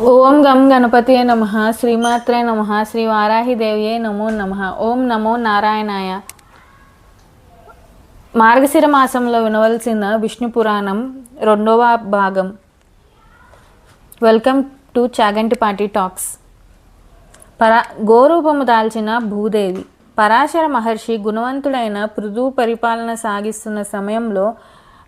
ఓం గం గణపతియే నమ. శ్రీమాత్రే నమ. శ్రీ వారాహిదేవియే నమో నమ. ఓం నమో నారాయణాయ. మార్గశిర మాసంలో వినవలసిన విష్ణు పురాణం రెండవ భాగం. Welcome to Chagantipati talks. పరా గోరూపము దాల్చిన భూదేవి. పరాశర మహర్షి గుణవంతుడైన పృథు పరిపాలన సాగిస్తున్న సమయంలో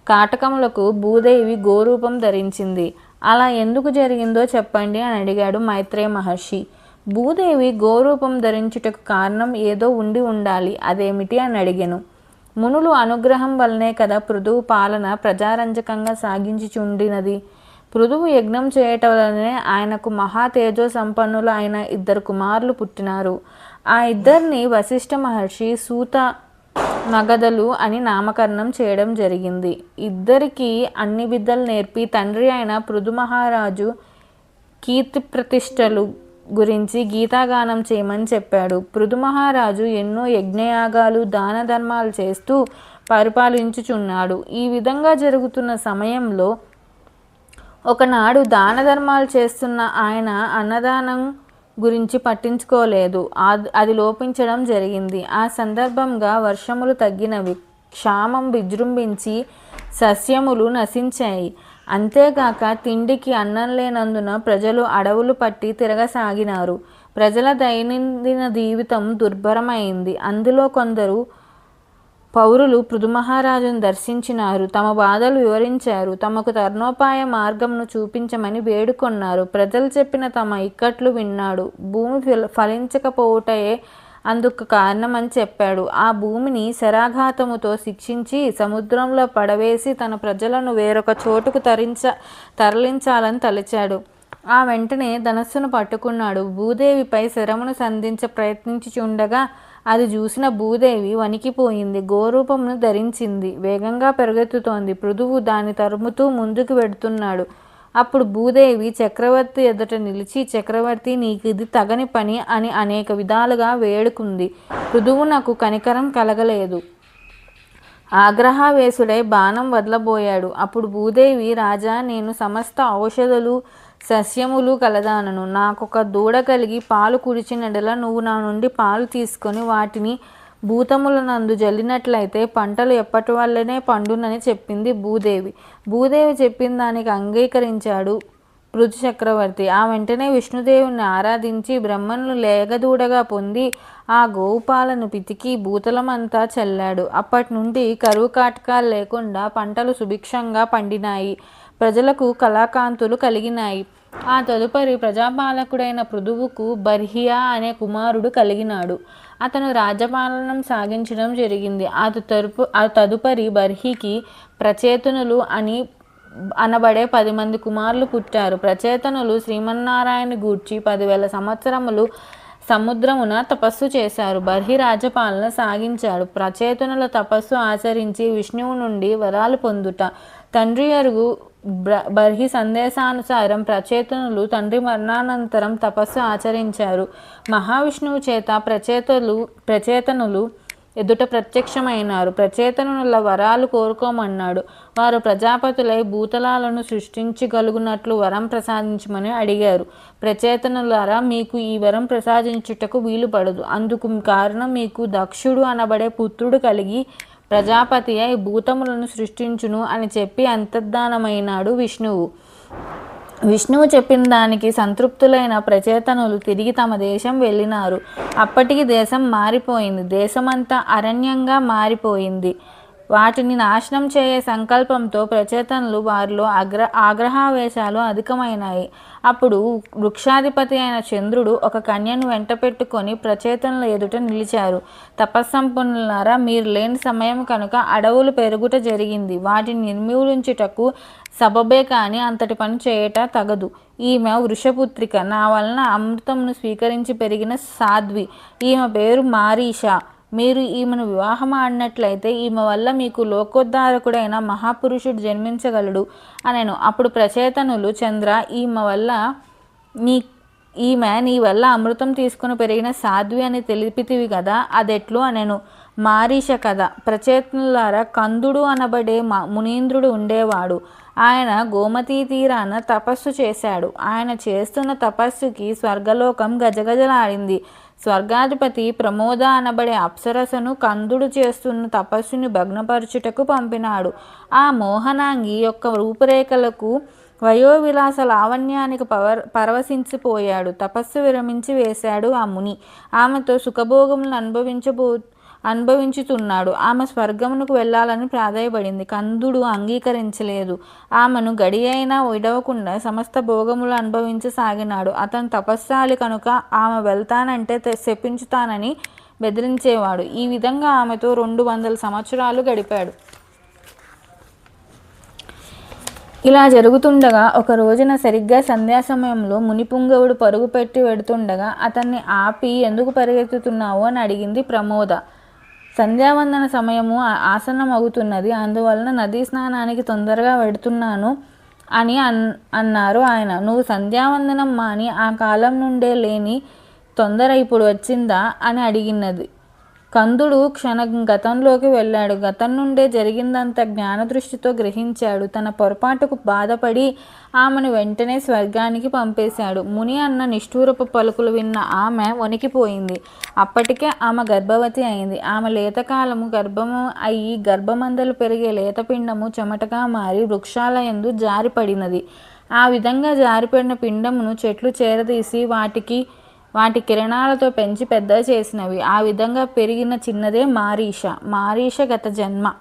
కాటకములకు భూదేవి గోరూపం ధరించింది. అలా ఎందుకు జరిగిందో చెప్పండి అని అడిగాడు మైత్రేయ మహర్షి. భూదేవి గోరూపం ధరించుటకు కారణం ఏదో ఉండి ఉండాలి అదేమిటి అని అడిగాను. మునులు అనుగ్రహం వల్లనే కదా పృథువు పాలన ప్రజారంజకంగా సాగించుచుండినది. పృథువు యజ్ఞం చేయటం వలనే ఆయనకు మహా తేజో సంపన్నులు అయిన ఇద్దరు కుమారులు పుట్టినారు. ఆ ఇద్దరిని వశిష్ఠ మహర్షి సూత నగదలు అని నామకరణం చేయడం జరిగింది. ఇద్దరికి అన్ని విద్యలు నేర్పి తండ్రి అయిన పృథు మహారాజు కీర్తి ప్రతిష్టలు గురించి గీతాగానం చేయమని చెప్పాడు. పృథు మహారాజు ఎన్నో యజ్ఞయాగాలు దాన ధర్మాలు చేస్తూ పరిపాలించుచున్నాడు. ఈ విధంగా జరుగుతున్న సమయంలో ఒకనాడు దాన ధర్మాలు చేస్తున్న ఆయన అన్నదానం గురించి పట్టించుకోలేదు. అది లోపించడం జరిగింది. ఆ సందర్భంగా వర్షములు తగ్గినవి. క్షామం విజృంభించి సస్యములు నశించాయి. అంతేగాక తిండికి అన్నం లేనందున ప్రజలు అడవులు పట్టి తిరగసాగినారు. ప్రజల దైనందిన జీవితం దుర్భరమైంది. అందులో కొందరు పౌరులు పృథుమహారాజును దర్శించినారు తమ బాధలు వివరించారు తమకు తర్ణోపాయ మార్గంను చూపించమని వేడుకొన్నారు. ప్రజలు చెప్పిన తమ ఇక్కట్లు విన్నాడు. భూమి ఫల ఫలించకపోవుటయే అందుకు కారణమని చెప్పాడు. ఆ భూమిని శరాఘాతముతో శిక్షించి సముద్రంలో పడవేసి తన ప్రజలను వేరొక చోటుకు తరించ తరలించాలని తలిచాడు. ఆ వెంటనే ధనస్సును పట్టుకున్నాడు. భూదేవిపై శరమును సంధించ ప్రయత్నించుచుండగా అది చూసిన భూదేవి వణికిపోయింది గోరూపమును ధరించింది వేగంగా పెరుగెత్తుతోంది పృథువు దాన్ని తరుముతూ ముందుకు వెడుతున్నాడు. అప్పుడు భూదేవి చక్రవర్తి ఎదుట నిలిచి చక్రవర్తి నీకు ఇది తగని పని అని అనేక విధాలుగా వేడుకుంది. పృథువు నాకు కనికరం కలగలేదు. ఆగ్రహావేశుడై బాణం వదలబోయాడు. అప్పుడు భూదేవి రాజా నేను సమస్త ఔషధులు సస్యములు కలదానను. నాకొక దూడ కలిగి పాలు కుడిచినడల నువ్వు నా నుండి పాలు తీసుకొని వాటిని భూతముల నందు జల్లినట్లయితే పంటలు ఎప్పటి వల్లనే పండునని చెప్పింది భూదేవి. భూదేవి చెప్పిన దానికి అంగీకరించాడు పృథు చక్రవర్తి. ఆ వెంటనే విష్ణుదేవుని ఆరాధించి బ్రహ్మను లేగదూడగా పొంది ఆ గోపాలను పితికి భూతలమంతా చల్లాడు. అప్పటి నుండి కరువు కాటకాలు లేకుండా పంటలు సుభిక్షంగా పండినాయి. ప్రజలకు కళాకాంతులు కలిగినాయి. ఆ తదుపరి ప్రజాపాలకుడైన పృథువుకు బర్హియా అనే కుమారుడు కలిగినాడు. అతను రాజపాలనం సాగించడం జరిగింది. ఆ తరుపు ఆ తదుపరి బర్హికి ప్రచేతనులు అని అనబడే పది మంది కుమారులు పుట్టారు. ప్రచేతనులు శ్రీమన్నారాయణ గూర్చి పదివేల సంవత్సరములు సముద్రమున తపస్సు చేశారు. బర్హి రాజపాలన సాగించాడు. ప్రచేతనుల తపస్సు ఆచరించి విష్ణువు నుండి వరాలు పొందుట. తండ్రి అరుగు బర్హి సందేశానుసారం ప్రచేతనులు తండ్రి మరణానంతరం తపస్సు ఆచరించారు. మహావిష్ణువు చేత ప్రచేతలు ప్రచేతనులు ఎదుట ప్రత్యక్షమైనారు. ప్రచేతనుల వరాలు కోరుకోమన్నాడు. వారు ప్రజాపతులై భూతలాలను సృష్టించగలుగునట్లు వరం ప్రసాదించమని అడిగారు. ప్రచేతనులారా మీకు ఈ వరం ప్రసాదించుటకు వీలు పడదు అందుకు కారణం మీకు దక్షుడు అనబడే పుత్రుడు కలిగి ప్రజాపతి అయి భూతములను సృష్టించును అని చెప్పి అంతర్ధానమైనాడు విష్ణువు. విష్ణువు చెప్పిన దానికి సంతృప్తులైన ప్రచేతనులు తిరిగి తమ దేశం వెళ్ళినారు. అప్పటికి దేశం మారిపోయింది. దేశమంతా అరణ్యంగా మారిపోయింది. వాటిని నాశనం చేయే సంకల్పంతో ప్రచేతనలు వారిలో అగ్ర ఆగ్రహావేశాలు అధికమైనాయి. అప్పుడు వృక్షాధిపతి అయిన చంద్రుడు ఒక కన్యను వెంట పెట్టుకొని ప్రచేతనల ఎదుట నిలిచారు. తపస్సంపన్నులారా మీరు లేని సమయం కనుక అడవులు పెరుగుట జరిగింది. వాటిని నిర్మూలించుటకు సబబే కానీ అంతటి పని చేయట తగదు. ఈమె వృషపుత్రిక. నా వలన అమృతంను స్వీకరించి పెరిగిన సాధ్వి. ఈమె పేరు మారీష. మీరు ఈమెను వివాహం ఆడినట్లయితే ఈమె వల్ల మీకు లోకోద్ధారకుడైన మహాపురుషుడు జన్మించగలడు అనెను. అప్పుడు ప్రచేతనులు చంద్ర ఈమె వల్ల నీ ఈమె నీ వల్ల అమృతం తీసుకుని పెరిగిన సాధ్వి అని తెలిపితివి కదా అదెట్లు అనెను. మారీష కథ. ప్రచేతనులారా కందుడు అనబడే మా మునీంద్రుడు ఉండేవాడు. ఆయన గోమతీ తీరాన తపస్సు చేశాడు. ఆయన చేస్తున్న తపస్సుకి స్వర్గలోకం గజగజలాడింది. స్వర్గాధిపతి ప్రమోద అనబడే అప్సరసను కందుడు చేస్తున్న తపస్సుని భగ్నపరచుటకు పంపినాడు. ఆ మోహనాంగి యొక్క రూపురేఖలకు వయోవిలాస లావణ్యానికి పవర్ పరవశించిపోయాడు. తపస్సు విరమించి వేశాడు ఆ ముని. ఆమెతో సుఖభోగములను అనుభవించబో అనుభవించుతున్నాడు. ఆమె స్వర్గమునకు వెళ్ళాలని ప్రాధాయపడింది. కందుడు అంగీకరించలేదు. ఆమెను గడి అయినా విడవకుండా సమస్త భోగములు అనుభవించసాగినాడు. అతను తపస్సాలి కనుక ఆమె వెళ్తానంటే శపించుతానని బెదిరించేవాడు. ఈ విధంగా ఆమెతో రెండు వందల సంవత్సరాలు గడిపాడు. ఇలా జరుగుతుండగా ఒక రోజున సరిగ్గా సంధ్యా సమయంలో మునిపుంగవుడు పరుగు పెట్టి వెడుతుండగా అతన్ని ఆపి ఎందుకు పరిగెత్తుతున్నావు? అని అడిగింది ప్రమోద. సంధ్యావందన సమయము ఆసనం అవుతున్నది అందువలన నదీ స్నానానికి తొందరగా వెడుతున్నాను అని అన్ అన్నారు ఆయన. నువ్వు సంధ్యావందనం మాని ఆ కాలం నుండే లేని తొందర ఇప్పుడు వచ్చిందా అని అడిగినది. కందుడు క్షణ గతంలోకి వెళ్ళాడు. గతం నుండే జరిగిందంత జ్ఞానదృష్టితో గ్రహించాడు. తన పొరపాటుకు బాధపడి ఆమెను వెంటనే స్వర్గానికి పంపేశాడు. ముని అన్న నిష్ఠూరపు పలుకులు విన్న ఆమె వణికిపోయింది. అప్పటికే ఆమె గర్భవతి అయింది. ఆమె లేతకాలము గర్భము అయి గర్భమందలు పెరిగే లేతపిండము చెమటగా మారి వృక్షాల ఎందు జారిపడినది. ఆ విధంగా జారిపడిన పిండమును చెట్లు చేరదీసి వాటికి వాటి కిరణాలతో పెంచి పెద్ద చేసినవి. ఆ విధంగా పెరిగిన చిన్నదే మారీష. మారీష గత జన్మ.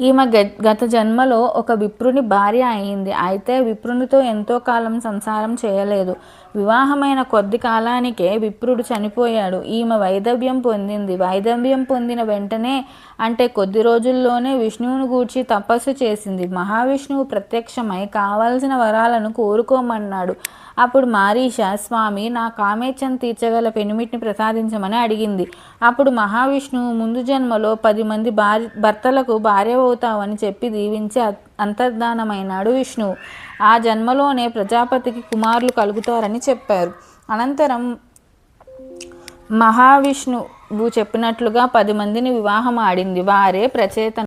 ఈమె గ- గత జన్మలో ఒక విప్రుని భార్య అయింది. అయితే విప్రునితో ఎంతో కాలం సంసారం చేయలేదు. వివాహమైన కొద్ది కాలానికే విప్రుడు చనిపోయాడు. ఈమె వైదవ్యం పొందింది. వైదవ్యం పొందిన వెంటనే అంటే కొద్ది రోజుల్లోనే విష్ణువును గూర్చి తపస్సు చేసింది. మహావిష్ణువు ప్రత్యక్షమై కావాల్సిన వరాలను కోరుకోమన్నాడు. అప్పుడు మారీష స్వామి నా కామేచ్ఛను తీర్చగల పెనిమిటిని ప్రసాదించమని అడిగింది. అప్పుడు మహావిష్ణువు ముందు జన్మలో పది మంది భార్య భర్తలకు భార్య అవుతావని చెప్పి దీవించి అంతర్ధానమైనాడు విష్ణువు. ఆ జన్మలోనే ప్రజాపతికి కుమారులు కలుగుతారని చెప్పారు. అనంతరం మహావిష్ణువు చెప్పినట్లుగా పది మందిని వివాహం ఆడింది. వారే ప్రచేతన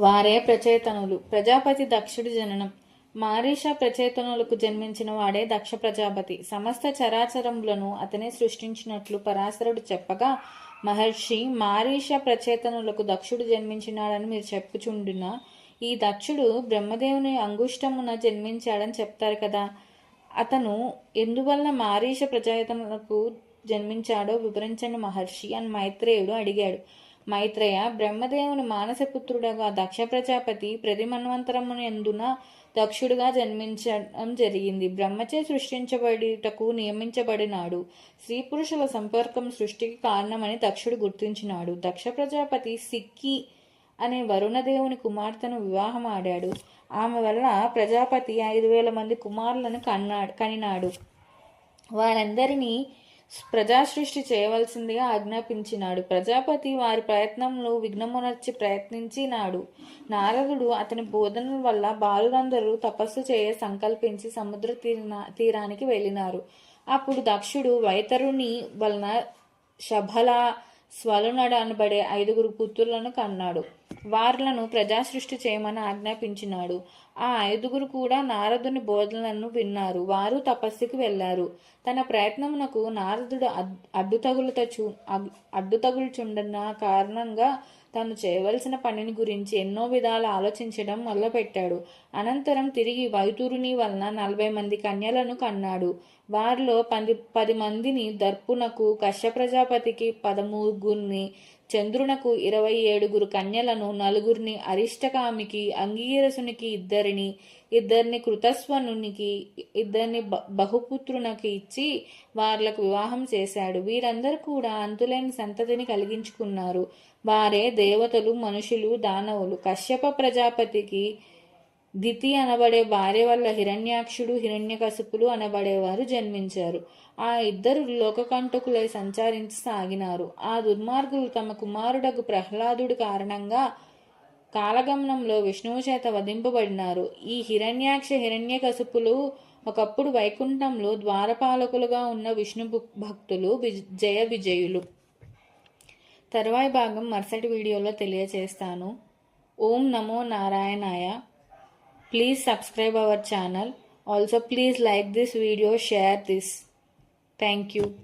వారే ప్రచేతనులు. ప్రజాపతి దక్షుడి జననం. మారీష ప్రచేతనులకు జన్మించిన వాడే దక్ష ప్రజాపతి. సమస్త చరాచరములను అతనే సృష్టించినట్లు పరాశరుడు చెప్పగా మహర్షి మారీష ప్రచేతనులకు దక్షుడు జన్మించినాడని మీరు చెప్పుచుండున? ఈ దక్షుడు బ్రహ్మదేవుని అంగుష్టమున జన్మించాడని చెప్తారు కదా. అతను ఎందువల్ల మారీష ప్రచేతనులకు జన్మించాడో వివరించని మహర్షి అని మైత్రేయుడు అడిగాడు. మైత్రేయ బ్రహ్మదేవుని మానసపుత్రుడగా దక్ష ప్రజాపతి ప్రతి ఎందున దక్షుడుగా జన్మించడం జరిగింది. బ్రహ్మచే సృష్టించబడిటకు నియమించబడినాడు. స్త్రీ పురుషుల సంపర్కం సృష్టికి కారణమని దక్షుడు గుర్తించినాడు. దక్ష ప్రజాపతి సిక్కి అనే వరుణదేవుని కుమార్తెను వివాహం ఆడాడు ఆమె వల్ల ప్రజాపతి ఐదు వేల మంది కుమారులను కన్నాడు కనినాడు. వారందరినీ ప్రజా సృష్టి చేయవలసిందిగా ఆజ్ఞాపించినాడు. ప్రజాపతి వారి ప్రయత్నంలో విఘ్నమునర్చి ప్రయత్నించినాడు. నారదుడు అతని బోధనల వల్ల బాలురందరూ తపస్సు చేయ సంకల్పించి సముద్ర తీరా తీరానికి వెళ్ళినారు. అప్పుడు దక్షుడు వైతరుని వలన శబల స్వలునడు అనబడే ఐదుగురు పుత్రులను కన్నాడు. వార్లను ప్రజాసృష్టి చేయమని ఆజ్ఞాపించినాడు. ఆ ఐదుగురు కూడా నారదుని బోధనలను విన్నారు. వారు తపస్సుకి వెళ్ళారు. తన ప్రయత్నమునకు నారదుడు అడ్- అడ్డుతగులుత చూ అగ్- అడ్డుతగులుచుండన్న కారణంగా తాను చేయవలసిన పనిని గురించి ఎన్నో విధాలు ఆలోచించడం మొదలుపెట్టాడు. అనంతరం తిరిగి వైతూరుని వలన నలభై మంది కన్యలను కన్నాడు. వారిలో పది పది మందిని దర్పునకు కశ్య ప్రజాపతికి పదమూగురిని చంద్రునకు ఇరవై ఏడుగురు కన్యలను నలుగురిని అరిష్టకామికి అంగీరసునికి ఇద్దరిని ఇద్దరిని కృతస్వనునికి ఇద్దరిని బ- ఇచ్చి వార్లకు వివాహం చేశాడు. వీరందరూ కూడా అంతులేని సంతతిని కలిగించుకున్నారు. వారే దేవతలు మనుషులు దానవులు. కశ్యప ప్రజాపతికి దితి అనబడే భార్య వల్ల హిరణ్యాక్షుడు హిరణ్యకశిపులు అనబడేవారు జన్మించారు. ఆ ఇద్దరు లోకకంటకులై సంచరించి సాగినారు. ఆ దుర్మార్గులు తమ కుమారుడకు ప్రహ్లాదుడు కారణంగా కాలగమనంలో విష్ణువు చేత వధింపబడినారు. ఈ హిరణ్యాక్ష హిరణ్యకశిపులు ఒకప్పుడు వైకుంఠంలో ద్వారపాలకులుగా ఉన్న విష్ణు భక్తులు విజ్- జయ విజయులు. తర్వాయి భాగం మరుసటి వీడియోలో తెలియచేస్తాను. ఓం నమో నారాయణాయ. Please subscribe our channel. Also please like this video, share this. Thank you.